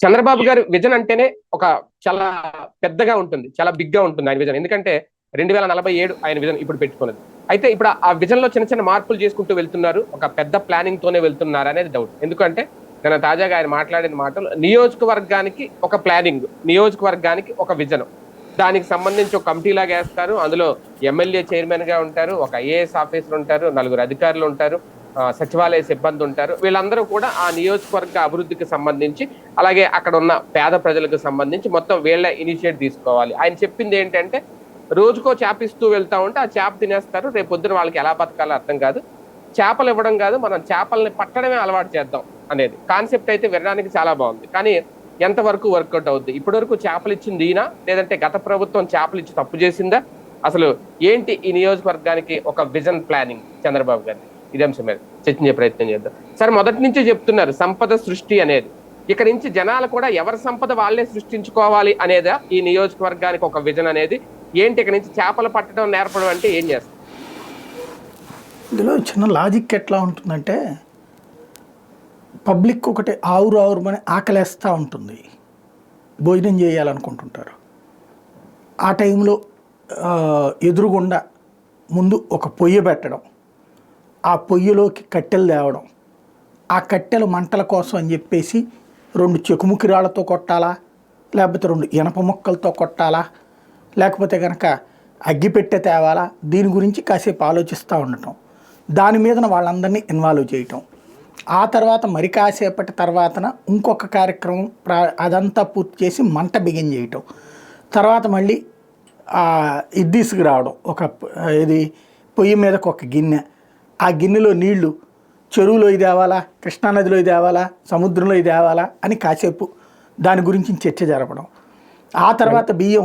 చంద్రబాబు గారి విజన్ అంటేనే ఒక చాలా పెద్దగా ఉంటుంది చాలా బిగ్గా ఉంటుంది ఆయన విజన్. ఎందుకంటే రెండు వేల నలభై ఏడు ఆయన విజన్ ఇప్పుడు పెట్టుకున్నది. అయితే ఇప్పుడు ఆ విజన్లో చిన్న చిన్న మార్పులు చేసుకుంటూ వెళ్తున్నారు ఒక పెద్ద ప్లానింగ్ తోనే వెళ్తున్నారు అనేది డౌట్ ఎందుకంటే నేను తాజాగా ఆయన మాట్లాడిన మాటలు నియోజకవర్గానికి ఒక ప్లానింగ్ నియోజకవర్గానికి ఒక విజన్. దానికి సంబంధించి ఒక కమిటీ లాగా వేస్తారు అందులో ఎమ్మెల్యే చైర్మన్గా ఉంటారు ఒక ఐఏఎస్ ఆఫీసర్ ఉంటారు నలుగురు అధికారులు ఉంటారు. సచివాలయ సిబ్బంది ఉంటారు. వీళ్ళందరూ కూడా ఆ నియోజకవర్గ అభివృద్ధికి సంబంధించి అలాగే అక్కడ ఉన్న పేద ప్రజలకు సంబంధించి మొత్తం వీళ్ళ ఇనిషియేట్ తీసుకోవాలి. ఆయన చెప్పింది ఏంటంటే రోజుకో చేప ఇస్తూ వెళ్తా ఉంటే ఆ చేప తినేస్తారు. రేపు పొద్దున వాళ్ళకి ఎలా బతకాలో అర్థం కాదు. చేపలు ఇవ్వడం కాదు మనం చేపల్ని పట్టడమే అలవాటు చేద్దాం అనేది. కాన్సెప్ట్ అయితే వినడానికి చాలా బాగుంది. కానీ ఎంతవరకు వర్కౌట్ అవుద్ది? ఇప్పటివరకు చేపలు ఇచ్చింది ఈయన? లేదంటే గత ప్రభుత్వం చేపలు ఇచ్చి తప్పు చేసిందా? అసలు ఏంటి ఈ నియోజకవర్గానికి ఒక విజన్ ప్లానింగ్ చంద్రబాబు గారి ఇదే అంశం మీద చర్చించే ప్రయత్నం చేద్దాం. సార్ మొదటి నుంచే చెప్తున్నారు సంపద సృష్టి అనేది. ఇక్కడ నుంచి జనాలు కూడా ఎవరి సంపద వాళ్ళే సృష్టించుకోవాలి అనేదా ఈ నియోజకవర్గానికి ఒక విజన్ అనేది? ఏంటి ఇక్కడ నుంచి చేపలు పట్టడం నేర్పడం అంటే ఏం చేస్తారు? ఇందులో చిన్న లాజిక్ ఎట్లా ఉంటుందంటే పబ్లిక్ ఒకటి ఆవురు ఆవురుమని ఆకలేస్తూ ఉంటుంది. భోజనం చేయాలనుకుంటుంటారు. ఆ టైంలో ఎదురుగుండా ముందు ఒక పొయ్యి పెట్టడం. ఆ పొయ్యిలోకి కట్టెలు తేవడం. ఆ కట్టెలు మంటల కోసం అని చెప్పేసి రెండు చెకుముకి రాళ్ళతో కొట్టాలా? లేకపోతే రెండు ఇనప ముక్కలతో కొట్టాలా? లేకపోతే కనుక అగ్గిపెట్టె తేవాలా? దీని గురించి కాసేపు ఆలోచిస్తూ ఉండటం. దాని మీదన వాళ్ళందరినీ ఇన్వాల్వ్ చేయటం. ఆ తర్వాత మరి కాసేపటి తర్వాతన ఇంకొక కార్యక్రమం ప్రా అదంతా పూర్తి చేసి మంట బిగిన్ చేయటం. తర్వాత మళ్ళీ ఆ, ఇది తీసుకురావడం ఒక ఇది పొయ్యి మీదకు ఒక గిన్నె. ఆ గిన్నెలో నీళ్ళు చెరువులో ఇది తేవాలా కృష్ణానదిలో ఇది తేవాలా సముద్రంలో ఇది తేవాలా అని కాసేపు దాని గురించి చర్చ జరపడం. ఆ తర్వాత బియ్యం?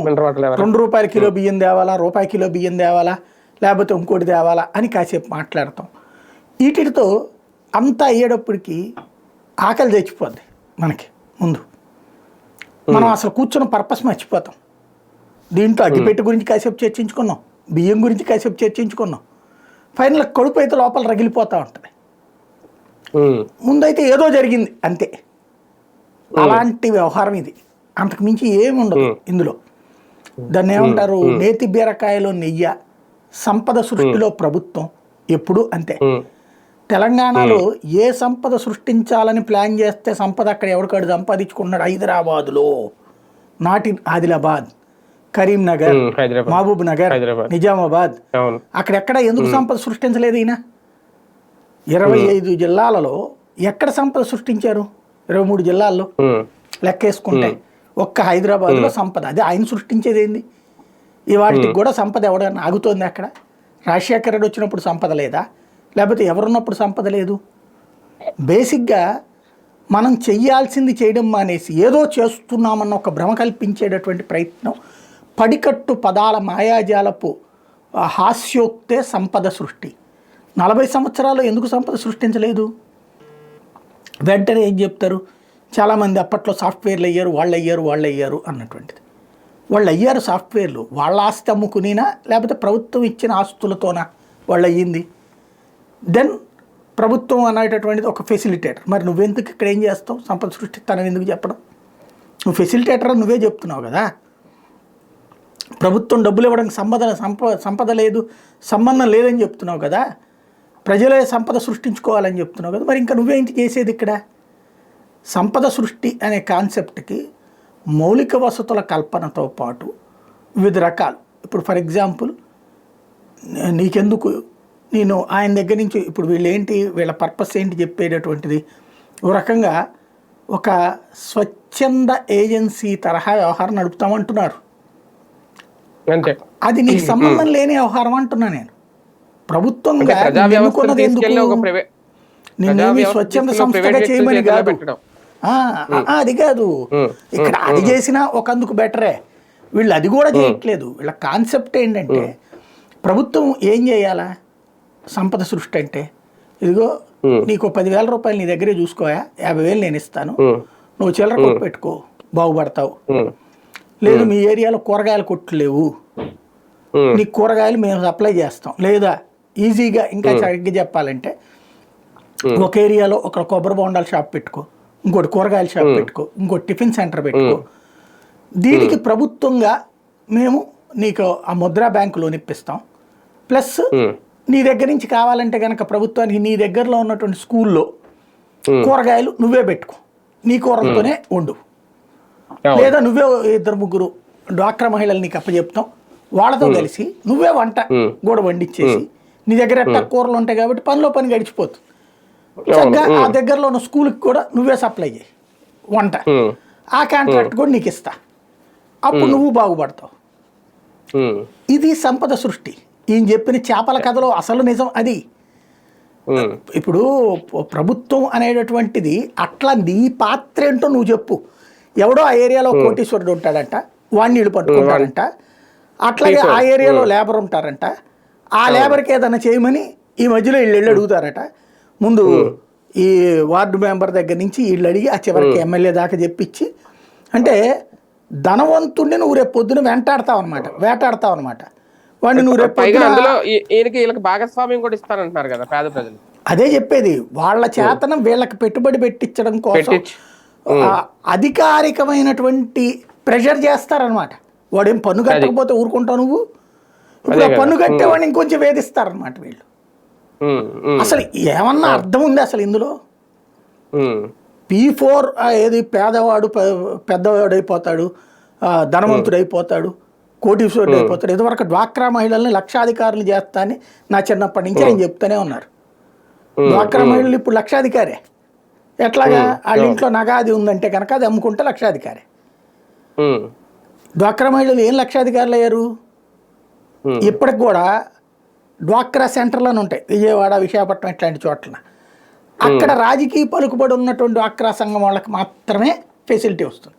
రెండు రూపాయల కిలో బియ్యం తేవాలా రూపాయి కిలో బియ్యం తేవాలా లేకపోతే ఇంకోటి తేవాలా అని కాసేపు మాట్లాడతాం. వీటితో అంతా అయ్యేటప్పటికి ఆకలి తెచ్చిపోద్ది మనకి ముందు. మనం అసలు కూర్చున్న పర్పస్ మర్చిపోతాం. దీంట్లో అగ్గిపెట్టి గురించి కాసేపు చర్చించుకున్నాం బియ్యం గురించి కాసేపు చర్చించుకున్నాం ఫైనల్ కడుపు అయితే లోపల రగిలిపోతూ ఉంటుంది. ముందైతే ఏదో జరిగింది అంతే. అలాంటి వ్యవహారం ఇది. అంతకు మించి ఏమి ఉండదు ఇందులో. దాన్ని ఏమంటారు? నేతి బీరకాయలో నెయ్య సంపద సృష్టిలో ప్రభుత్వం ఎప్పుడు అంతే. తెలంగాణలో ఏ సంపద సృష్టించాలని ప్లాన్ చేస్తే సంపద అక్కడ ఎవరికాడు సంపాదించుకున్నాడు హైదరాబాదులో? నాటి ఆదిలాబాద్. కరీంనగర్ మహబూబ్ నగర్. నిజామాబాద్. అక్కడెక్కడ ఎందుకు సంపద సృష్టించలేదు ఈయన? ఇరవై ఐదు జిల్లాలలో ఎక్కడ సంపద సృష్టించారు? ఇరవై మూడు జిల్లాల్లో లెక్కేసుకుంటే ఒక్క హైదరాబాద్లో సంపద. అదే ఆయన సృష్టించేది ఏంది ఇవాటికి కూడా సంపద ఎవడన్నా ఆగుతోంది అక్కడ? రాజశేఖర రెడ్డి వచ్చినప్పుడు సంపద లేదా? లేకపోతే ఎవరున్నప్పుడు సంపద లేదు? బేసిక్గా మనం చెయ్యాల్సింది చేయడం మానేసి ఏదో చేస్తున్నామన్న ఒక భ్రమ కల్పించేటటువంటి ప్రయత్నం పడికట్టు పదాల మాయాజాలపు హాస్యోక్తే సంపద సృష్టి. నలభై సంవత్సరాలు ఎందుకు సంపద సృష్టించలేదు? వెంటనే ఏం చెప్తారు? చాలామంది అప్పట్లో సాఫ్ట్వేర్లు అయ్యారు వాళ్ళు అయ్యారు వాళ్ళు అయ్యారు అన్నటువంటిది. వాళ్ళు అయ్యారు సాఫ్ట్వేర్లు వాళ్ళ ఆస్తి అమ్ముకునినా లేకపోతే ప్రభుత్వం ఇచ్చిన ఆస్తులతోనా వాళ్ళు అయ్యింది. దెన్ ప్రభుత్వం అనేటటువంటిది ఒక ఫెసిలిటేటర్. మరి నువ్వెందుకు ఇక్కడ ఏం చేస్తావు? సంపద సృష్టి సృష్టిస్తానని ఎందుకు చెప్పడం? నువ్వు ఫెసిలిటేటర్? అని నువ్వే చెప్తున్నావు కదా. ప్రభుత్వం డబ్బులు ఇవ్వడానికి సంపద సంప సంపద లేదు సంబంధం లేదని చెప్తున్నావు కదా. ప్రజలే సంపద సృష్టించుకోవాలని చెప్తున్నావు కదా. మరి ఇంకా నువ్వేంటి చేసేది ఇక్కడ? సంపద సృష్టి అనే కాన్సెప్ట్కి మౌలిక వసతుల కల్పనతో పాటు వివిధ రకాలు. ఇప్పుడు ఫర్ ఎగ్జాంపుల్ నీకెందుకు? నేను ఆయన దగ్గర నుంచి ఇప్పుడు వీళ్ళేంటి వీళ్ళ పర్పస్ ఏంటి చెప్పేటటువంటిది. ఓ రకంగా ఒక స్వచ్ఛంద ఏజెన్సీ తరహా వ్యవహారం నడుపుతామంటున్నారు. అంతే. అది నీకు సంబంధం లేని వ్యవహారం అంటున్నా నేను. ఒక నిన్నేమి స్వచ్ఛంద సంస్థగా చేయమని కాదు. అది కాదు. ఇక్కడ అది చేసినా ఒకందుకు బెటరే. వీళ్ళు అది కూడా చేయట్లేదు. వీళ్ళ కాన్సెప్ట్ ఏంటంటే ప్రభుత్వం ఏం చేయాలా? సంపద సృష్టి అంటే. ఇదిగో. నీకు పదివేల రూపాయలు నీ దగ్గరే చూసుకోయా? యాభై వేలు నేను ఇస్తాను. నువ్వు చిల్లర కొట్టు పెట్టుకో. బాగుపడతావు. లేదు మీ ఏరియాలో కూరగాయల కొట్లు లేవు. నీకు కూరగాయలు మేము సప్లై చేస్తాం. లేదా ఈజీగా ఇంకా సరిగ్గా చెప్పాలంటే ఒక ఏరియాలో ఒక కొబ్బరి బొండాల షాప్ పెట్టుకో ఇంకోటి కూరగాయల షాప్ పెట్టుకో ఇంకోటి టిఫిన్ సెంటర్ పెట్టుకో. దీనికి ప్రభుత్వంగా మేము నీకు ఆ ముద్రా బ్యాంకు లోన్ ఇప్పిస్తాం. ప్లస్ నీ దగ్గర నుంచి కావాలంటే కనుక ప్రభుత్వానికి నీ దగ్గరలో ఉన్నటువంటి స్కూల్లో కూరగాయలు నువ్వే పెట్టుకో. నీ కూరలతోనే వండు. అవును. లేదా నువ్వే ఇద్దరు ముగ్గురు డ్వాక్రా మహిళలు నీకు అప్పచెప్తాం. వాళ్ళతో కలిసి నువ్వే వంట. కూడా వండిచ్చేసి నీ దగ్గర ఎట్టా కూరలు ఉంటాయి కాబట్టి పనిలో పని గడిచిపోతుంది. ఆ దగ్గరలో ఉన్న స్కూల్కి కూడా నువ్వే సప్లై చేయి. వంట. ఆ కాంట్రాక్ట్ కూడా నీకు ఇస్తా. అప్పుడు నువ్వు బాగుపడతావు. ఇది సంపద సృష్టి. ఈయన చెప్పిన చేపల కథలో అసలు నిజం అది. ఇప్పుడు ప్రభుత్వం అనేటటువంటిది అట్లా నీ పాత్ర ఏంటో నువ్వు చెప్పు. ఎవడో ఆ ఏరియాలో కోటీశ్వరుడు ఉంటాడంట వాడిని వీళ్ళు పట్టుకుంటారంట అట్లాగే ఆ ఏరియాలో లేబర్ ఉంటారంట. ఆ లేబర్కి ఏదైనా చేయమని ఈ మధ్యలో వీళ్ళు వెళ్ళి అడుగుతారట. ముందు ఈ వార్డు మెంబర్ దగ్గర నుంచి వీళ్ళు అడిగి ఆ చివరికి ఎమ్మెల్యే దాకా చెప్పించి అంటే ధనవంతుడిని నువ్వు రేపు పొద్దున వెంటాడతావు అనమాట వేటాడతావు అనమాట వాడిని నువ్వు రేపు వీళ్ళకి భాగస్వామ్యం కూడా ఇస్తారంటున్నారు కదా పేద ప్రజలు. అదే చెప్పేది వాళ్ళ చేతనం వీళ్ళకి పెట్టుబడి పెట్టించడం కోసం అధికారికమైనటువంటి ప్రెషర్ చేస్తారనమాట వాడేం పన్ను కట్టకపోతే ఊరుకుంటావు నువ్వు? ఇప్పుడు. పన్ను కట్టేవాడిని ఇంకొంచెం వేధిస్తారనమాట వీళ్ళు. అసలు ఏమన్నా అర్థం ఉంది అసలు ఇందులో? పీ ఫోర్ ఏది పేదవాడు పెద్దవాడు అయిపోతాడు ధనవంతుడు అయిపోతాడు కోటీశ్వరుడు అయిపోతాడు. ఇదివరకు డ్వాక్రా మహిళల్ని లక్షాధికారులు చేస్తా అని నా చిన్నప్పటి నుంచి ఆయన చెప్తూనే ఉన్నారు. డ్వాక్రా మహిళలు ఇప్పుడు లక్షాధికారే. ఎట్లాగా వాళ్ళ ఇంట్లో నగాది ఉందంటే కనుక అది అమ్ముకుంటే లక్షాధికారే. డ్వాక్రా మహిళలు ఏం లక్షాధికారులు అయ్యారు? ఇప్పటికి కూడా డ్వాక్రా సెంటర్లను ఉంటాయి. విజయవాడ విశాఖపట్నం ఇట్లాంటి చోట్ల అక్కడ రాజకీయ పలుకుబడి ఉన్నటువంటి డ్వాక్రా సంఘం వాళ్ళకి మాత్రమే ఫెసిలిటీ వస్తుంది.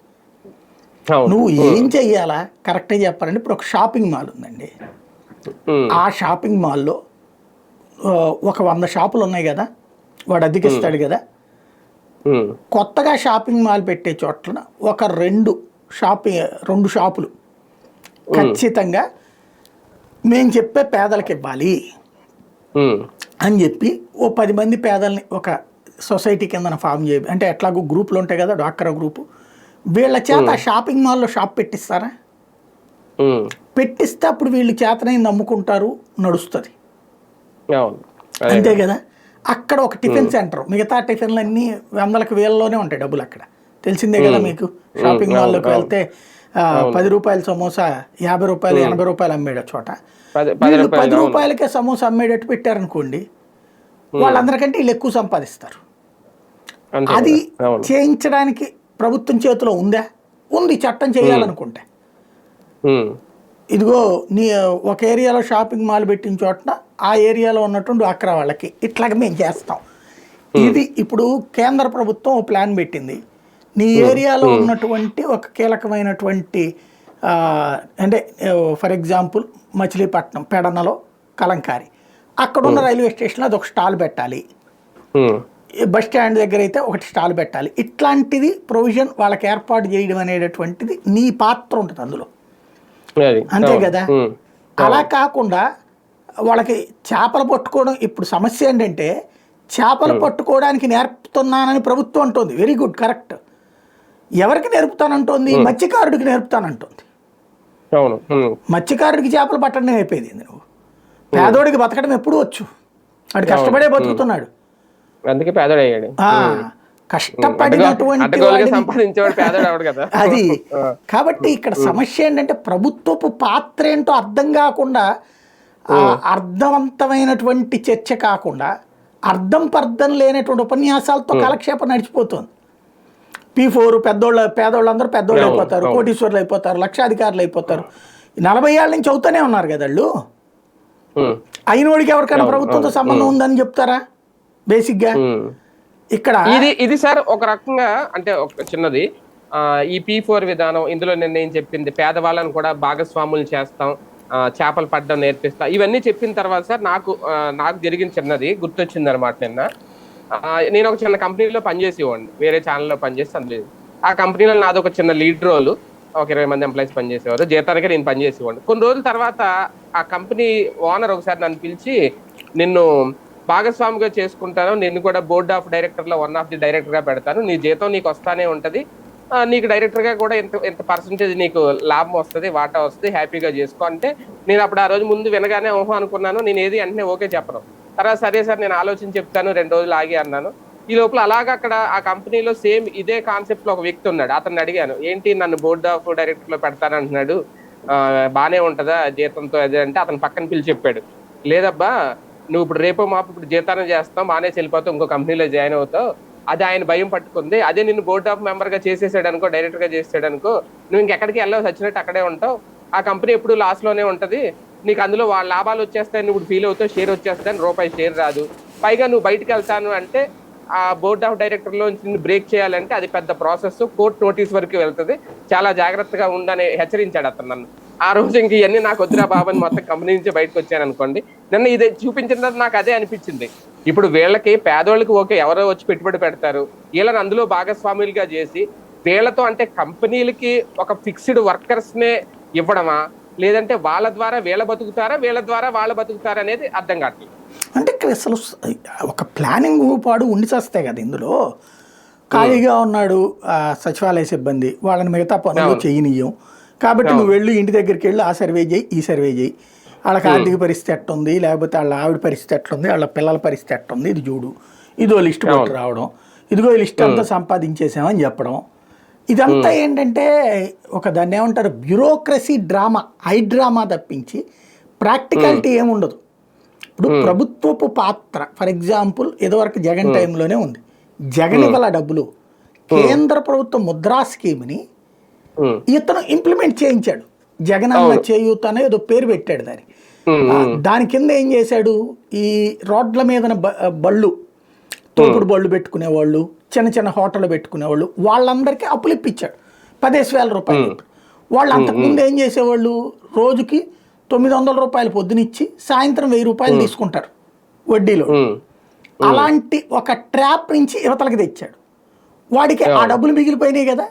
నువ్వు ఏం చెయ్యాలా? కరెక్ట్గా చెప్పాలంటే ఇప్పుడు ఒక షాపింగ్ మాల్ ఉందండి. ఆ షాపింగ్ మాల్లో ఒక వంద షాపులు ఉన్నాయి కదా? వాడు అద్దెకిస్తాడు కదా? కొత్తగా షాపింగ్ మాల్ పెట్టే చోట్ల ఒక రెండు షాపింగ్ రెండు షాపులు. ఖచ్చితంగా మేము చెప్పే పేదలకు ఇవ్వాలి అని చెప్పి ఓ పది మంది పేదల్ని ఒక సొసైటీ కింద ఫామ్ చేయ అంటే ఎట్లాగో గ్రూపులు ఉంటాయి కదా డాక్టర్ గ్రూపు. వీళ్ళ చేత ఆ షాపింగ్ మాల్లో షాప్ పెట్టిస్తారా? పెట్టిస్తే అప్పుడు వీళ్ళు చేతనైంది నమ్ముకుంటారు నడుస్తుంది. అంతే కదా? అక్కడ ఒక టిఫిన్ సెంటర్. మిగతా టిఫిన్లు అన్నీ వందలకు వేలలోనే ఉంటాయి డబ్బులు అక్కడ. తెలిసిందే కదా మీకు? షాపింగ్ మాల్లోకి వెళ్తే పది రూపాయల సమోసా యాభై రూపాయలు ఎనభై రూపాయలు అమ్మేడు చోట. పది. రూపాయలకే సమోసా అమ్మేటట్టు పెట్టారనుకోండి వాళ్ళందరికంటే వీళ్ళు ఎక్కువ సంపాదిస్తారు. అది చేయించడానికి ప్రభుత్వం చేతిలో ఉందా? ఉంది చట్టం చేయాలనుకుంటే. ఇదిగో నీ ఒక ఏరియాలో షాపింగ్ మాల్ పెట్టిన చోటన ఆ ఏరియాలో ఉన్నటువంటి అక్కడ వాళ్ళకి ఇట్లాగ మేము చేస్తాం. ఇది ఇప్పుడు కేంద్ర ప్రభుత్వం ఓ ప్లాన్ పెట్టింది. నీ ఏరియాలో ఉన్నటువంటి ఒక కీలకమైనటువంటి అంటే ఫర్ ఎగ్జాంపుల్ మచిలీపట్నం పెడనలో కలంకారి. అక్కడ ఉన్న రైల్వే స్టేషన్లో అది ఒక స్టాల్ పెట్టాలి. బస్ స్టాండ్ దగ్గర అయితే ఒకటి స్టాల్ పెట్టాలి. ఇట్లాంటిది ప్రొవిజన్ వాళ్ళకి ఏర్పాటు చేయడం అనేటటువంటిది నీ పాత్ర ఉంటుంది అందులో. అది. అంతే. కదా? అలా కాకుండా వాళ్ళకి చేపలు పట్టుకోవడం ఇప్పుడు సమస్య ఏంటంటే చేపలు పట్టుకోవడానికి నేర్పుతున్నానని ప్రభుత్వం అంటుంది. వెరీ గుడ్ కరెక్ట్ ఎవరికి నేర్పుతానంటోంది? మత్స్యకారుడికి నేర్పుతానంటుంది. ఉమ్, మత్స్యకారుడికి చేపలు పట్టడం అయిపోయింది నువ్వు పేదోడికి బతకడం ఎప్పుడు వచ్చు. వాడు కష్టపడే బతుకుతున్నాడు. అందుకే కష్టపడినటువంటి అది. కాబట్టి ఇక్కడ సమస్య ఏంటంటే ప్రభుత్వపు పాత్ర ఏంటో అర్థం కాకుండా అర్థవంతమైనటువంటి చర్చ కాకుండా అర్థం పర్థం లేనటువంటి ఉపన్యాసాలతో కాలక్షేపం నడిచిపోతుంది. పీ ఫోర్ పెద్దోళ్ళ పేదోళ్ళందరూ పెద్దోళ్ళు అయిపోతారు. కోటీశ్వర్లు అయిపోతారు లక్షాధికారులు అయిపోతారు. నలభై ఏళ్ళ నుంచి అవుతూనే ఉన్నారు కదా వాళ్ళు ఉమ్, అయినోడికి ఎవరికైనా ప్రభుత్వంతో సంబంధం ఉందని చెప్తారా? బేసిక్గా. ఇక్కడ ఇది ఇది సార్ ఒక రకంగా అంటే ఒక చిన్నది. ఆ, ఈ పీ ఫోర్ విధానం ఇందులో నేను ఏం చెప్పింది పేదవాళ్ళని కూడా భాగస్వాములు చేస్తాం. చేపలు పడ్డం నేర్పిస్తా. ఇవన్నీ చెప్పిన తర్వాత సార్ నాకు నాకు జరిగిన చిన్నది గుర్తొచ్చింది అనమాట నిన్న నేను ఒక చిన్న కంపెనీలో పనిచేసేవాడిని. వేరే ఛానల్లో పనిచేస్తే అందులో. ఆ కంపెనీలో నాది ఒక చిన్న లీడ్ రోల్. ఒక ఇరవై మంది ఎంప్లాయీస్ పనిచేసేవారు. జీతానికే నేను పనిచేసేవాడిని. కొన్ని రోజుల తర్వాత ఆ కంపెనీ ఓనర్ ఒకసారి నన్ను పిలిచి నిన్ను భాగస్వామిగా చేసుకుంటాను. నిన్ను కూడా బోర్డ్ ఆఫ్ డైరెక్టర్లో వన్ ఆఫ్ ది డైరెక్టర్గా పెడతాను. నీ జీతం నీకు వస్తానే ఉంటుంది. నీకు డైరెక్టర్గా కూడా ఎంత ఎంత పర్సంటేజ్ నీకు లాభం వస్తుంది వాటా వస్తుంది హ్యాపీగా చేసుకో అంటే నేను అప్పుడు ఆ రోజు ముందు వినగానే ఓహో అనుకున్నాను నేను ఏది వెంటనే ఓకే చెప్పను. తర్వాత సరే సార్ నేను ఆలోచించి చెప్తాను రెండు రోజులు ఆగి అన్నాను. ఈ లోపల అలాగా అక్కడ ఆ కంపెనీలో సేమ్ ఇదే కాన్సెప్ట్లో ఒక వ్యక్తి ఉన్నాడు అతన్ని అడిగాను ఏంటి నన్ను బోర్డ్ ఆఫ్ డైరెక్టర్లో పెడతానంటున్నాడు? బాగానే ఉంటుందా జీతంతో అదే అంటే అతను పక్కన పిలిచి చెప్పాడు లేదబ్బా నువ్వు ఇప్పుడు రేపో మాపు ఇప్పుడు జీతానం చేస్తావు బాగానే వెళ్ళిపోతావు ఇంకో కంపెనీలో జాయిన్ అవుతావు అది ఆయన భయం పట్టుకుంది. అదే నిన్ను బోర్డ్ ఆఫ్ మెంబర్గా చేసేసాడు అనుకో డైరెక్టర్గా చేసాడు అనుకో నువ్వు ఇంకెక్కడికి వెళ్ళవు వచ్చినట్టు అక్కడే ఉంటావు. ఆ కంపెనీ ఎప్పుడు లాస్లోనే ఉంటది. నీకు అందులో వాళ్ళ లాభాలు వచ్చేస్తాయని ఇప్పుడు ఫీల్ అవుతావు షేర్ వచ్చేస్తాయని రూపాయి షేర్ రాదు. పైగా నువ్వు బయటికి వెళ్తాను అంటే ఆ బోర్డ్ ఆఫ్ డైరెక్టర్లో నుంచి బ్రేక్ చేయాలంటే అది పెద్ద ప్రాసెస్ కోర్ట్ నోటీస్ వరకు వెళ్తుంది. చాలా జాగ్రత్తగా ఉండని హెచ్చరించాడు అతను నన్ను. ఆ రోజు ఇంక ఇవన్నీ నాకు వద్దురా బాబు అని మొత్తం కంపెనీ నుంచి బయటకు వచ్చాను అనుకోండి. నిన్న ఇది చూపించిన తర్వాత నాకు అదే అనిపించింది. ఇప్పుడు వీళ్ళకి పేదోళ్ళకి ఓకే ఎవరో వచ్చి పెట్టుబడి పెడతారు. వీళ్ళని అందులో భాగస్వాములుగా చేసి వీళ్ళతో అంటే కంపెనీలకి ఒక ఫిక్స్డ్ వర్కర్స్ నే ఇవ్వడమా? లేదంటే వాళ్ళ ద్వారా వీళ్ళ బతుకుతారా వీళ్ళ ద్వారా వాళ్ళ బతుకుతారా అనేది అర్థం కావట్లేదు. అంటే ఇక్కడ అసలు ఒక ప్లానింగ్ పాడు ఉండి చేస్తాయి కదా ఇందులో. ఖాళీగా ఉన్నాడు సచివాలయ సిబ్బంది. వాళ్ళని మిగతా పనులు. చేయనీయం. కాబట్టి నువ్వు వెళ్ళి ఇంటి దగ్గరికి వెళ్ళి ఆ సర్వే చేయి ఈ సర్వే చేయి. వాళ్ళకి ఆర్థిక పరిస్థితి ఎట్టుంది? లేకపోతే వాళ్ళ ఆవిడ పరిస్థితి ఎట్లుంది? వాళ్ళ పిల్లల పరిస్థితి ఎట్టుంది ఇది చూడు. ఇదో లిస్ట్ పట్టు రావడం. ఇదిగో ఈ లిస్ట్ అంతా సంపాదించేసామని చెప్పడం. ఇదంతా ఏంటంటే ఒక దాన్ని ఏమంటారు? బ్యూరోక్రసీ డ్రామా హై డ్రామా తప్పించి ప్రాక్టికాలిటీ ఏముండదు. ఇప్పుడు ప్రభుత్వపు పాత్ర ఫర్ ఎగ్జాంపుల్ ఇదివరకు జగన్ టైంలోనే ఉంది. జగన్ ఇవ్వాల డబ్బులు. కేంద్ర ప్రభుత్వ ముద్రా స్కీమ్ని ఇతను ఇంప్లిమెంట్ చేయించాడు. జగన్ అన్న చేయూత అనే ఏదో పేరు పెట్టాడు దానికి దాని కింద ఏం చేశాడు? ఈ రోడ్ల మీద బళ్ళు తోపుడు బళ్ళు పెట్టుకునేవాళ్ళు చిన్న చిన్న హోటళ్ళు పెట్టుకునేవాళ్ళు వాళ్ళందరికీ అప్పులు ఇప్పించాడు. పదేసి వేల రూపాయలు వాళ్ళు అంతకుముందు ఏం చేసేవాళ్ళు? రోజుకి తొమ్మిది వందల రూపాయలు పొద్దునిచ్చి సాయంత్రం వెయ్యి రూపాయలు తీసుకుంటారు వడ్డీలో. అలాంటి ఒక ట్రాప్ నుంచి యువతలకి తెచ్చాడు. వాడికి ఆ డబ్బులు మిగిలిపోయినాయి కదా.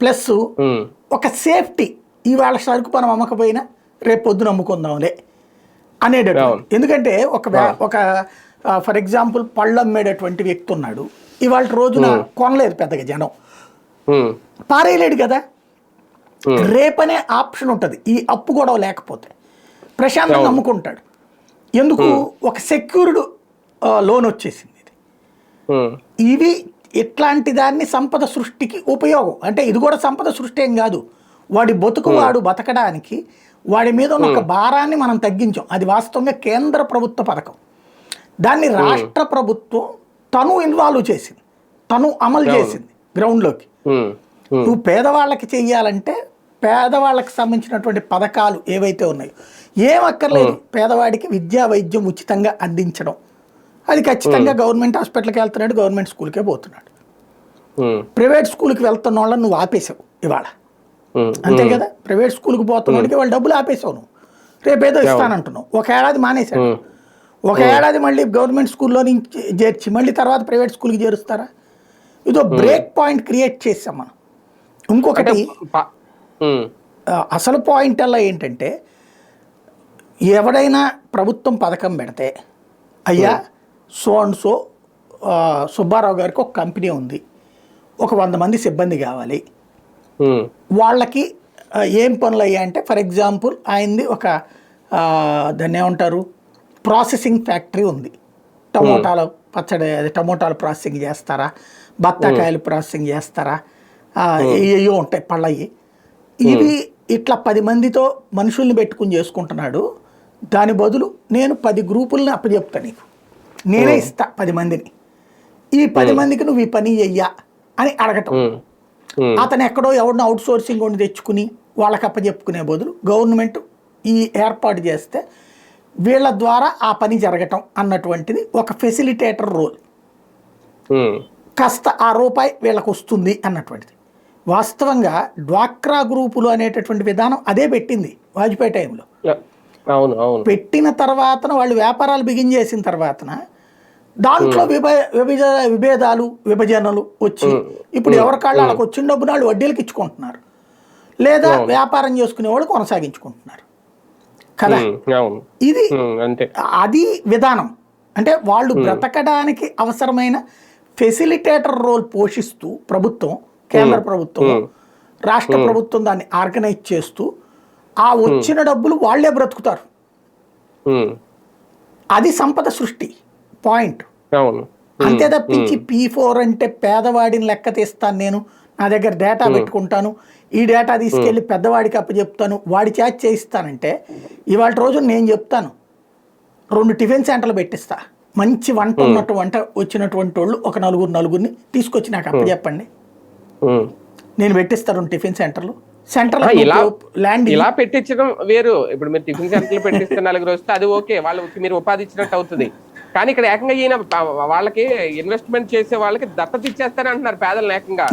ప్లస్ ఒక సేఫ్టీ ఇవాళ సరుకు మనం అమ్మకపోయినా రేపు పొద్దున అమ్ముకుందాంలే. అనేటట్టు అవును. ఎందుకంటే ఒక ఒక ఫర్ ఎగ్జాంపుల్ పళ్ళు అమ్మేటటువంటి వ్యక్తి ఉన్నాడు. ఇవాళ రోజున కొనలేదు పెద్దగా జనం. పారేయలేడు కదా? రేపనే ఆప్షన్ ఉంటుంది. ఈ అప్పు గొడవ లేకపోతే. ప్రశాంతంగా అమ్ముకుంటాడు ఎందుకు? ఒక సెక్యూర్డ్ లోన్ వచ్చేసింది ఇది. ఇవి ఇట్లాంటి దాన్ని సంపద సృష్టికి ఉపయోగం. అంటే ఇది కూడా సంపద సృష్టి ఏం కాదు. వాడి బతుకు వాడు బతకడానికి వాడి మీద ఉన్న ఒక భారాన్ని మనం తగ్గించాం. అది వాస్తవంగా కేంద్ర ప్రభుత్వ పథకం. దాన్ని రాష్ట్ర ప్రభుత్వం తను ఇన్వాల్వ్ చేసింది. తను అమలు చేసింది గ్రౌండ్లోకి నువ్వు పేదవాళ్ళకి చెయ్యాలంటే పేదవాళ్ళకి సంబంధించినటువంటి పథకాలు ఏవైతే ఉన్నాయో ఏం అక్కర్లేదు. పేదవాడికి విద్యా వైద్యం ఉచితంగా అందించడం. అది ఖచ్చితంగా గవర్నమెంట్ హాస్పిటల్కి వెళ్తున్నాడు గవర్నమెంట్ స్కూల్కే పోతున్నాడు. ప్రైవేట్ స్కూల్కి వెళ్తున్న వాళ్ళని నువ్వు ఆపేసావు ఇవాళ. అంతే కదా? ప్రైవేట్ స్కూల్కి పోతున్నాడికి వాళ్ళు డబ్బులు ఆపేసావు నువ్వు. రేపేదో ఇస్తానంటున్నావు. ఒక ఏడాది మానేశాడు. ఒక ఏడాది మళ్ళీ గవర్నమెంట్ స్కూల్లో నుంచి చేర్చి మళ్ళీ తర్వాత ప్రైవేట్ స్కూల్కి చేరుస్తారా? ఇదో బ్రేక్ పాయింట్ క్రియేట్ చేసాం మనం. ఇంకొకటి అసలు పాయింట్ అలా ఏంటంటే ఎవడైనా ప్రభుత్వం పథకం పెడితే అయ్యా సో అండ్ సో సుబ్బారావు గారికి ఒక కంపెనీ ఉంది. ఒక వంద మంది సిబ్బంది కావాలి. వాళ్ళకి ఏం పనులు అయ్యా అంటే ఫర్ ఎగ్జాంపుల్ ఆయనది ఒక దాన్ని ఏమంటారు ప్రాసెసింగ్ ఫ్యాక్టరీ ఉంది. టమోటాలు పచ్చడి అది టమోటాలు ప్రాసెసింగ్ చేస్తారా? బత్తాకాయలు ప్రాసెసింగ్ చేస్తారా? ఏయో ఉంటాయి పళ్ళయి. ఇవి ఇట్లా పది మందితో మనుషుల్ని పెట్టుకుని చేసుకుంటున్నాడు. దాని బదులు నేను పది గ్రూపుల్ని అప్పచెప్తా నీకు. నేనే ఇస్తా పది మందిని. ఈ పది మందికి నువ్వు ఈ పని చెయ్యా అని అడగటం. అతను ఎక్కడో ఎవరినో అవుట్ సోర్సింగ్ ఉండి తెచ్చుకుని వాళ్ళకి అప్పచెప్పుకునే బదులు గవర్నమెంట్ ఈ ఏర్పాటు చేస్తే వీళ్ళ ద్వారా ఆ పని జరగటం అన్నటువంటిది ఒక ఫెసిలిటేటర్ రోల్ ఉమ్, కాస్త ఆ రూపాయి వీళ్ళకి వస్తుంది అన్నటువంటిది. వాస్తవంగా డ్వాక్రా గ్రూపులు అనేటటువంటి విధానం అదే పెట్టింది వాజ్పేయి టైంలో. అవును. పెట్టిన తర్వాతన వాళ్ళు వ్యాపారాలు బిగిన్ చేసిన తర్వాతన దాంట్లో విభ విభజ విభేదాలు విభజనలు వచ్చి ఇప్పుడు ఎవరి కాళ్ళు వాళ్ళకి వచ్చిన డబ్బున వాళ్ళు వడ్డీలకు ఇచ్చుకుంటున్నారు. లేదా వ్యాపారం చేసుకునే వాళ్ళు కొనసాగించుకుంటున్నారు. కదా? ఇది అది విధానం. అంటే వాళ్ళు బ్రతకడానికి అవసరమైన ఫెసిలిటేటర్ రోల్ పోషిస్తూ ప్రభుత్వం కేంద్ర ప్రభుత్వం రాష్ట్ర ప్రభుత్వం దాన్ని ఆర్గనైజ్ చేస్తూ ఆ వచ్చిన డబ్బులు వాళ్ళే బ్రతుకుతారు. అది సంపద సృష్టి. పాయింట్. అంతే తప్పించి పీ ఫోర్ అంటే పేదవాడిని లెక్క తీస్తాను నేను. నా దగ్గర డేటా పెట్టుకుంటాను. ఈ డేటా తీసుకెళ్ళి పెద్దవాడికి అప్పచెప్తాను. వాడి చేత చేయిస్తానంటే ఇవాళ రోజు నేను చెప్తాను. రెండు టిఫిన్ సెంటర్లు పెట్టిస్తా. మంచి వంట ఉన్నట్టు వంట వచ్చినటువంటి వాళ్ళు ఒక నలుగురు నలుగురిని తీసుకొచ్చి నాకు అప్పచెప్పండి. నేను పెట్టిస్తా రెండు టిఫిన్ సెంటర్లు. సెంటర్ ఆ, ఇలా ల్యాండ్ ఇలా పెట్టించడం వేరు. ఇప్పుడు మీరు టిఫిన్ సెంటర్లు పెట్టిస్తే నలుగురు వస్తే అది ఓకే. వాళ్ళకి మీరు ఉపాధి ఇచ్చినట్టు అవుతుంది. కానీ ఇక్కడ ఏకంగా ఈయన వాళ్ళకి ఇన్వెస్ట్మెంట్ చేసే వాళ్ళకి దత్తత ఇచ్చేస్తారని అంటున్నారు పేదలను ఏకంగా.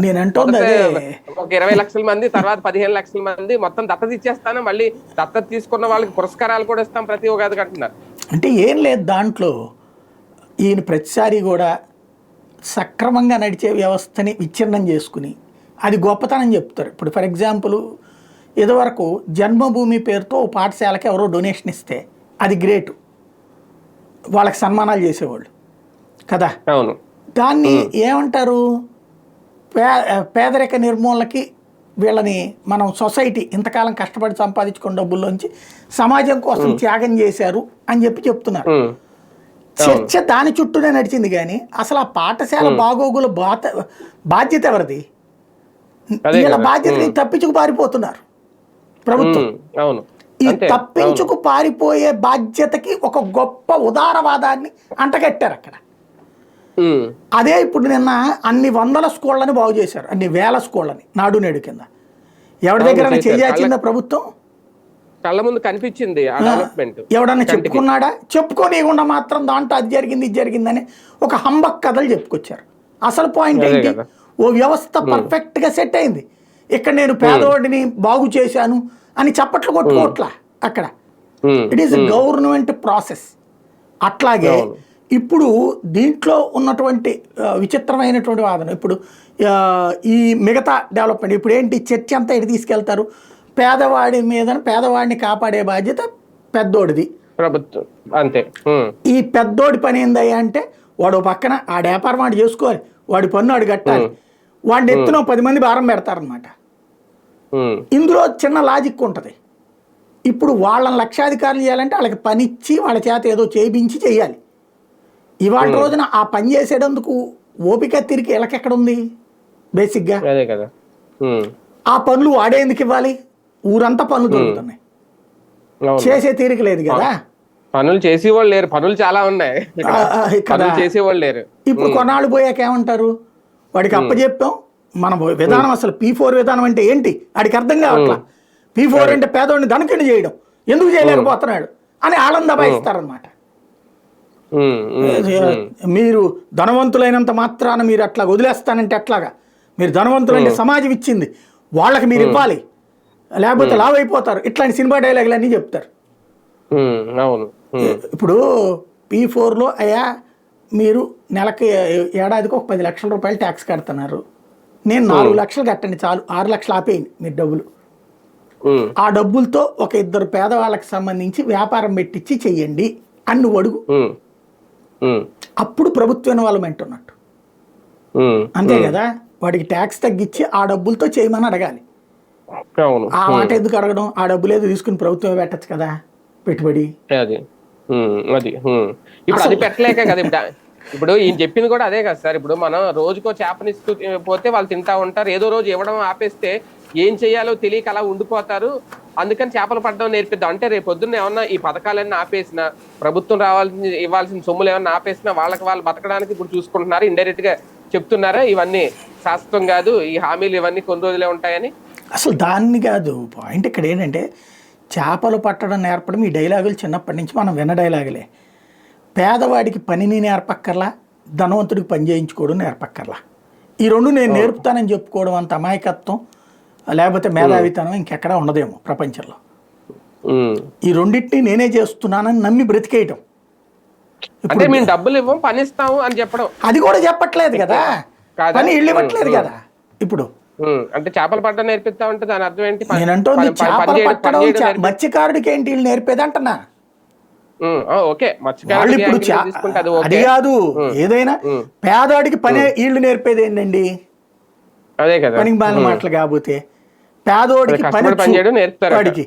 ఒక ఇరవై లక్షల మంది తర్వాత పదిహేను లక్షల మంది మొత్తం దత్తత ఇచ్చేస్తాను మళ్ళీ దత్తత తీసుకున్న వాళ్ళకి పురస్కారాలు కూడా ఇస్తాం ప్రతి ఉగాదికి అంటున్నారు. అంటే ఏం లేదు దాంట్లో. ఈయన ప్రతిసారి కూడా సక్రమంగా నడిచే వ్యవస్థని విచ్ఛిన్నం చేసుకుని అది గొప్పతనం చెప్తారు. ఇప్పుడు ఫర్ ఎగ్జాంపుల్ ఇదివరకు జన్మభూమి పేరుతో పాఠశాలకి ఎవరో డొనేషన్ ఇస్తే అది గ్రేట్. వాళ్ళకి సన్మానాలు చేసేవాళ్ళు. కదా? అవును. దాన్ని ఏమంటారు? పే పేదరిక నిర్మూలనకి వీళ్ళని మనం సొసైటీ ఇంతకాలం కష్టపడి సంపాదించుకున్న డబ్బుల్లోంచి సమాజం కోసం త్యాగం చేశారు అని చెప్పి చెప్తున్నారు. చర్చ దాని చుట్టూనే నడిచింది కానీ అసలు ఆ పాఠశాల బాగోగుల బాత బాధ్యత ఎవరిది? వీళ్ళ. బాధ్యతని తప్పించుకు పారిపోతున్నారు ప్రభుత్వం. అవును. ఈ తప్పించుకు పారిపోయే బాధ్యతకి ఒక గొప్ప ఉదారవాదాన్ని అంటగట్టారు అక్కడ. అదే ఇప్పుడు నిన్న అన్ని వందల స్కూళ్ళని బాగు చేశారు అన్ని వేల స్కూళ్ళని నాడు నేడు కింద. ఎవరి దగ్గర. చేయాల్సిందా ప్రభుత్వం? కళ్ళ ముందు కనిపించింది ఎవడన్నా చెప్పుకున్నాడా? చెప్పుకోనియకుండా మాత్రం దాంట్లో అది జరిగింది ఇది జరిగిందని ఒక హంబక్ కథలు చెప్పుకొచ్చారు. అసలు పాయింట్ ఏంటి. ఓ వ్యవస్థ పర్ఫెక్ట్గా సెట్ అయింది. ఇక్కడ నేను పేదవాడిని బాగు చేశాను అని చప్పట్లు కొట్టుకోవట్లా అక్కడ. ఇట్ ఈస్ గవర్నమెంట్ ప్రాసెస్ అట్లాగే. ఇప్పుడు దీంట్లో ఉన్నటువంటి విచిత్రమైనటువంటి వాదన. ఇప్పుడు ఈ మిగతా డెవలప్మెంట్ ఇప్పుడు ఏంటి చర్చ అంతా ఎటు తీసుకెళ్తారు? పేదవాడి మీద పేదవాడిని కాపాడే బాధ్యత పెద్దోడిది. ప్రభుత్వం అంతే. ఈ పెద్దోడి పని ఏందయ్యా అంటే వాడు పక్కన ఆ వ్యాపారం వాడు చేసుకోవాలి. వాడి పన్ను వాడు కట్టాలి. వాడిని ఎత్తున పది మంది భారం పెడతారనమాట ఇందులో చిన్న లాజిక్ ఉంటుంది. ఇప్పుడు వాళ్ళని లక్షాధికారులు చేయాలంటే వాళ్ళకి పని ఇచ్చి వాళ్ళ చేత ఏదో చేయించి చేయాలి. ఇవాళ రోజున ఆ పని చేసేటందుకు ఓపిక తిరిగి వీళ్ళకెక్కడ ఉంది బేసిక్గా. అదే కదా. ఉమ్, ఆ పనులు వాడే ఎందుకు ఇవ్వాలి? ఊరంతా పనులు దొరుకుతున్నాయి. చేసే తీరిక లేదు కదా. పనులు చేసేవాళ్ళు లేరు. పనులు చాలా ఉన్నాయి. పనులు చేసేవాళ్ళు లేరు. ఇప్పుడు కొన్నాళ్ళు పోయాక ఏమంటారు? వాడికి అప్పచెప్పాం. మన విధానం అసలు పీ ఫోర్ విధానం అంటే ఏంటి? వాడికి అర్థం కావట్లా? పీ ఫోర్ అంటే పేదవాడిని ధనకిని చేయడం. ఎందుకు చేయలేకపోతున్నాడు? అని ఆనంద దబాయిస్తారనమాట ఉమ్, మీరు ధనవంతులైనంత మాత్రాన మీరు అట్లా వదిలేస్తానంటే ఎట్లాగా? మీరు ధనవంతులంటే సమాజం ఇచ్చింది. వాళ్ళకి మీరు ఇవ్వాలి. లేకపోతే లావ్ అయిపోతారు. ఇట్లాంటి సినిమా డైలాగులు అన్నీ చెప్తారు. ఇప్పుడు పీ ఫోర్లో అయ్యా మీరు నెలకి ఏడాదికి ఒక పది లక్షల రూపాయలు ట్యాక్స్ కడుతున్నారు. నేను నాలుగు లక్షలు కట్టండి చాలు. ఆరు లక్షలు ఆపేయండి మీరు డబ్బులు. ఆ డబ్బులతో ఒక ఇద్దరు పేదవాళ్ళకి సంబంధించి వ్యాపారం పెట్టించి చెయ్యండి అని నువ్వు అడుగు. అప్పుడు ప్రభుత్వ ఇన్వాల్వ్మెంట్ ఉన్నట్టు అంతే కదా? వాడికి ట్యాక్స్ తగ్గించి ఆ డబ్బులతో చేయమని అడగాలి. ఆ మాట ఎందుకు అడగడం? ఆ డబ్బులు ఏదో తీసుకుని ప్రభుత్వమే పెట్టచ్చు కదా? పెట్టుబడి. అది. ఇప్పుడు అది పెట్టలేక కదా? ఇప్పుడు ఈయన చెప్పింది కూడా అదే కదా సార్. ఇప్పుడు మనం రోజుకో చేపనిస్తూ పోతే వాళ్ళు తింటా ఉంటారు. ఏదో రోజు ఇవ్వడం ఆపేస్తే ఏం చేయాలో తెలియక అలా ఉండిపోతారు. అందుకని చేపలు పట్టడం నేర్పిద్దాం. అంటే రేపు పొద్దున్న ఏమన్నా ఈ పథకాలన్నీ ఆపేసిన ప్రభుత్వం రావాల్సిన ఇవ్వాల్సిన సొమ్ములు ఏమన్నా ఆపేసినా వాళ్ళకి వాళ్ళు బతకడానికి ఇప్పుడు చూసుకుంటున్నారు. ఇండైరెక్ట్గా చెప్తున్నారా ఇవన్నీ శాశ్వతం కాదు ఈ హామీలు ఇవన్నీ కొన్ని రోజులే ఉంటాయని? అసలు దాన్ని కాదు. పాయింట్ ఇక్కడ ఏంటంటే చేపలు పట్టడం నేర్పడం ఈ డైలాగులు చిన్నప్పటి నుంచి మనం విన్న డైలాగులే. పేదవాడికి పనిని నేర్పక్కర్లా ధనవంతుడికి పని చేయించుకోవడం నేర్పక్కర్లా. ఈ రెండు నేను నేర్పుతానని చెప్పుకోవడం అంత అమాయకత్వం లేకపోతే మేధావితనం ఇంకెక్కడా ఉండదేమో ప్రపంచంలో. ఈ రెండింటిని నేనే చేస్తున్నానని నమ్మి బ్రతికేయటం. అంటే మేము డబ్బులు ఇవ్వం పని ఇస్తాము అని చెప్పడం. అది కూడా చెప్పట్లేదు కదా? పని ఇళ్ళు ఇవ్వట్లేదు కదా. ఇప్పుడు అంటే చేపలు పట్టడం నేర్పిస్తా ఉంటే దాని అర్థం ఏంటి? పని చేపలు పట్టడం మత్స్యకారుడికి ఏంటి వీళ్ళు నేర్పేది అంటున్నా? ఓకే. వాళ్ళు ఇప్పుడు అది కాదు ఏదైనా. పేదవాడికి పని వీళ్ళు నేర్పేది ఏంటండి అదే కదా. పనికి బాలిన మాటలు కాకపోతే పేదోడికి పని నేర్పుతారు వాడికి.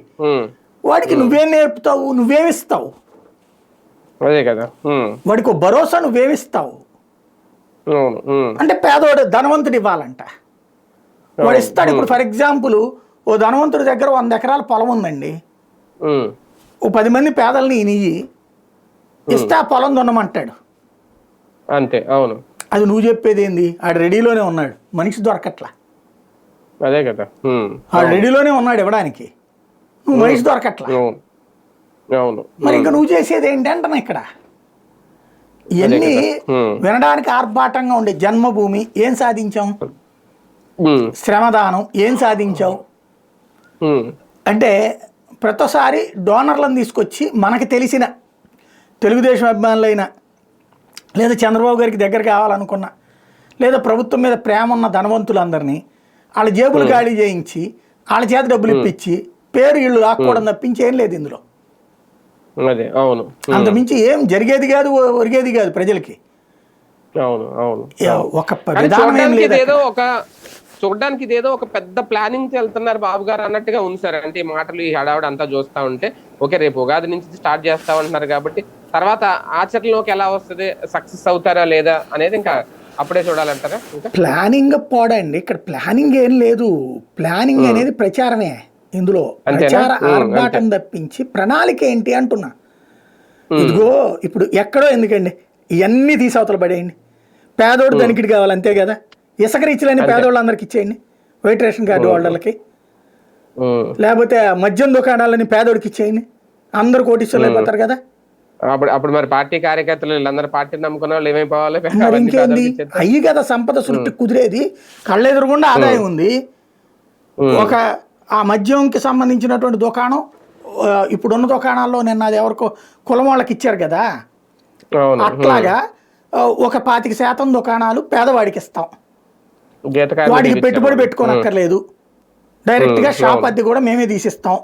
వాడికి నువ్వేం నేర్పుతావు? నువ్వేమిస్తావు అదే కదా. వాడికి భరోసా నువ్వేమిస్తావు అంటే పేదోడు ధనవంతుడు ఇవ్వాలంట. వాడు ఇస్తాడు. ఇప్పుడు ఫర్ ఎగ్జాంపుల్ ఓ ధనవంతుడి దగ్గర వంద ఎకరాల పొలం ఉందండి. ఓ పది మంది పేదల్ని ఈయనయ్యి ఇస్తే ఆ పొలం దున్నమంటాడు. అంతే అవును. అది నువ్వు చెప్పేది ఏంది ఆడు రెడీలోనే ఉన్నాడు. మనిషి దొరకట్లా. అదే కదా. ఆడు రెడీలోనే ఉన్నాడు ఇవ్వడానికి. నువ్వు మనిషి దొరకట్లా. అవును. మరి ఇంకా నువ్వు చేసేది ఏంటి అంటున్నా ఇక్కడ? ఇవన్నీ వినడానికి ఆర్భాటంగా ఉండే జన్మభూమి ఏం సాధించాం? శ్రమదానం ఏం సాధించావు? అంటే ప్రతిసారి డోనర్లను తీసుకొచ్చి మనకు తెలిసిన తెలుగుదేశం అభిమానులైన లేదా చంద్రబాబు గారికి దగ్గర కావాలనుకున్న లేదా ప్రభుత్వం మీద ప్రేమ ఉన్న ధనవంతులందరినీ వాళ్ళ జేబులు ఖాళీ చేయించి వాళ్ళ చేత డబ్బులు ఇప్పించి పేరు ఇళ్ళు లాక్కోవడం తప్పించి ఏం లేదు ఇందులో. అవును. అంతమించి ఏం జరిగేది కాదు ఒరిగేది కాదు ప్రజలకి. అవును అవును. ఒక ఒక చూడడానికి ఇదేదో ఒక పెద్ద ప్లానింగ్ వెళ్తున్నారు బాబు గారు అన్నట్టుగా ఉంది సార్. అంటే ఈ మాటలు ఈ హడావుడి అంతా చూస్తా ఉంటే ఓకే రేపు ఉగాది నుంచి స్టార్ట్ చేస్తా ఉంటున్నారు కాబట్టి తర్వాత ఆచరణలోకి ఎలా వస్తుంది సక్సెస్ అవుతారా లేదా అనేది ఇంకా అప్పుడే చూడాలంటారా? ప్లానింగ్ పోడండి. ఇక్కడ ప్లానింగ్ ఏం లేదు. ప్లానింగ్ అనేది ప్రచారమే ఇందులో? ప్రచార ఆర్భాటం తప్పించి ప్రణాళిక ఏంటి అంటున్నా. ఇదిగో ఇప్పుడు ఎక్కడో ఎందుకండి ఇవన్నీ తీసి అవతల పడేయండి. పేదోడు ధనికిడి కావాలి అంతే కదా? ఇసుక రీచ్లని పేదోళ్ళందరికి ఇచ్చేయండి. వైట్ రేషన్ కార్డు వాళ్ళకి. లేకపోతే మద్యం దుకాణాలని పేదోడికి ఇచ్చేయండి. అందరు కోటీశ్వర్లు అయిపోతారు కదా. అప్పుడు అప్పుడు మరి పార్టీ కార్యకర్తలు వీళ్ళందరూ పార్టీ నమ్ముకున్న వాళ్ళు ఏమైపోవాలి? ఇంకేంది? అయ్యి కదా సంపద సృష్టి కుదిరేది. కళ్ళెదురుగుండా ఆదాయం ఉంది. ఒక ఆ మద్యంకి సంబంధించినటువంటి దుకాణం ఇప్పుడున్న దుకాణాల్లో నిన్న అది ఎవరికో కులం వాళ్ళకి ఇచ్చారు కదా. అట్లాగా ఒక పాతిక శాతం దుకాణాలు పేదవాడికి ఇస్తాం. వాడికి. పెట్టుబడి పెట్టుకోనక్కర్లేదు. డైరెక్ట్గా షాప్ అద్దె కూడా మేమే తీసిస్తాం.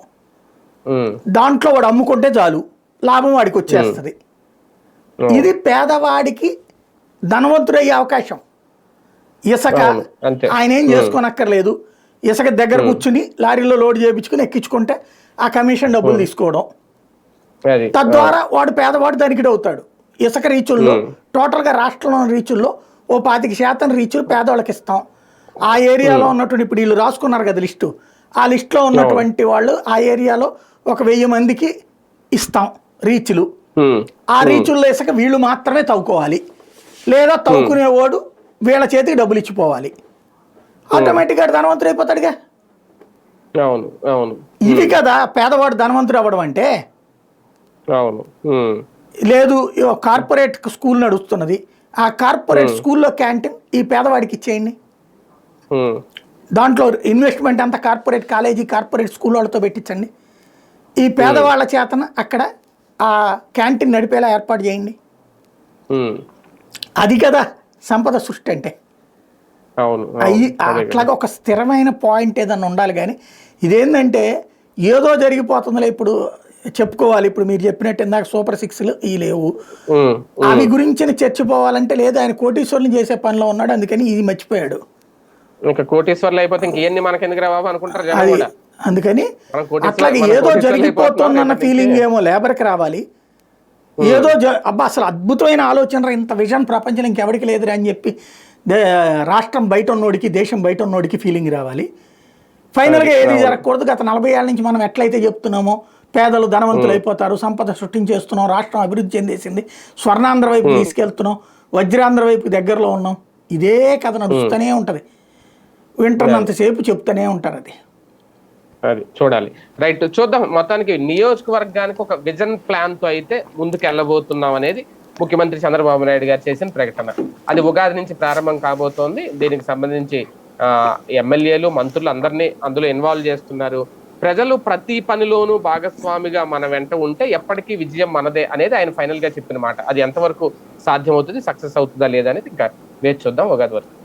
దాంట్లో వాడు అమ్ముకుంటే చాలు. లాభం వాడికి వచ్చేస్తుంది. ఇది పేదవాడికి ధనవంతుడయ్యే అవకాశం. ఇసుక. ఆయన ఏం చేసుకోనక్కర్లేదు. ఇసుక దగ్గర కూర్చుని లారీలో లోడ్ చేయించుకుని ఎక్కించుకుంటే ఆ కమిషన్ డబ్బులు తీసుకోవడం. తద్వారా వాడు పేదవాడు ధనికుడు అవుతాడు ఇసుక రీచుల్లో టోటల్గా రాష్ట్రంలో రీచుల్లో ఓ పాతిక శాతం రీచులు పేదవాళ్ళకి ఇస్తాం ఆ ఏరియాలో ఉన్నటువంటి ఇప్పుడు వీళ్ళు రాసుకున్నారు కదా లిస్టు. ఆ లిస్టులో ఉన్నటువంటి వాళ్ళు ఆ ఏరియాలో ఒక వెయ్యి మందికి ఇస్తాం రీచ్లు. ఆ రీచుల్లో ఇసుక వీళ్ళు మాత్రమే తవ్వుకోవాలి. లేదా తవ్వుకునేవాడు వీళ్ళ చేతికి డబ్బులు ఇచ్చిపోవాలి. ఆటోమేటిక్గా ధనవంతుడు అయిపోతాడుగా. అవును అవును. ఇది కదా పేదవాడు ధనవంతుడు అవ్వడం అంటే. అవును లేదు ఈ కార్పొరేట్ స్కూల్ నడుస్తున్నది. ఆ కార్పొరేట్ స్కూల్లో క్యాంటీన్ ఈ పేదవాడికి ఇచ్చేయండి. దాంట్లో ఇన్వెస్ట్మెంట్ అంతా కార్పొరేట్ కాలేజీ కార్పొరేట్ స్కూల్ వాళ్ళతో పెట్టించండి. ఈ పేదవాళ్ళ చేతన అక్కడ ఆ క్యాంటీన్ నడిపేలా ఏర్పాటు చేయండి. అది కదా సంపద సృష్టి అంటే. అయ్యి అట్లాగా ఒక స్థిరమైన పాయింట్ ఏదన్నా ఉండాలి కానీ ఇదేంటంటే ఏదో జరిగిపోతుందిలే ఇప్పుడు చెప్పుకోవాలి. ఇప్పుడు మీరు చెప్పినట్టు ఇందాక సూపర్ సిక్స్లు ఈ లేవు. అవి గురించిన చర్చ పోవాలంటే లేదు ఆయన కోటీశ్వరుని చేసే పనిలో ఉన్నాడు అందుకని ఇది మర్చిపోయాడు. ఇంకా కోటీశ్వర్లు అయిపోతే ఇంకెన్ని మనకెందుకు రా బాబు అనుకుంటారు జనం అది కూడా. అందుకని అట్లాగే ఏదో జరిగిపోతుందన్న ఫీలింగ్ ఏమో లేబర్కి రావాలి. ఏదో అబ్బా అసలు అద్భుతమైన ఆలోచన రా, ఇంత విజన్ ప్రపంచం ఇంకెవరికి లేదురా అని చెప్పి రాష్ట్రం బయట ఉన్నోడికి దేశం బయట ఉన్నోడికి ఫీలింగ్ రావాలి. ఫైనల్గా ఏది జరగకూడదు గత నలభై ఏళ్ళ నుంచి మనం ఎట్లయితే చెప్తున్నామో పేదలు ధనవంతులు అయిపోతారు సంపద సృష్టించేస్తున్నాం రాష్ట్రం అభివృద్ధి చెందేసింది స్వర్ణాంధ్ర వైపు తీసుకెళ్తున్నాం వజ్రాంధ్ర వైపు దగ్గరలో ఉన్నాం ఇదే కథ నడుస్తూనే ఉంటుంది. వింటున్నంతసేపు చెప్తూనే ఉంటారు అది. అది చూడాలి. రైట్ చూద్దాం. మొత్తానికి నియోజకవర్గానికి ఒక విజన్ ప్లాన్తో అయితే ముందుకు వెళ్ళబోతున్నాం అనేది ముఖ్యమంత్రి చంద్రబాబు నాయుడు గారు చేసిన ప్రకటన. అది ఉగాది నుంచి ప్రారంభం కాబోతోంది. దీనికి సంబంధించి ఎమ్మెల్యేలు మంత్రులు అందరినీ అందులో ఇన్వాల్వ్ చేస్తున్నారు. ప్రజలు ప్రతి పనిలోనూ భాగస్వామిగా మన వెంట ఉంటే ఎప్పటికీ విజయం మనదే అనేది ఆయన ఫైనల్గా చెప్పిన మాట. అది ఎంతవరకు సాధ్యమవుతుంది సక్సెస్ అవుతుందా లేదా అనేది ఇంకా వేచి చూద్దాం ఉగాది వరకు.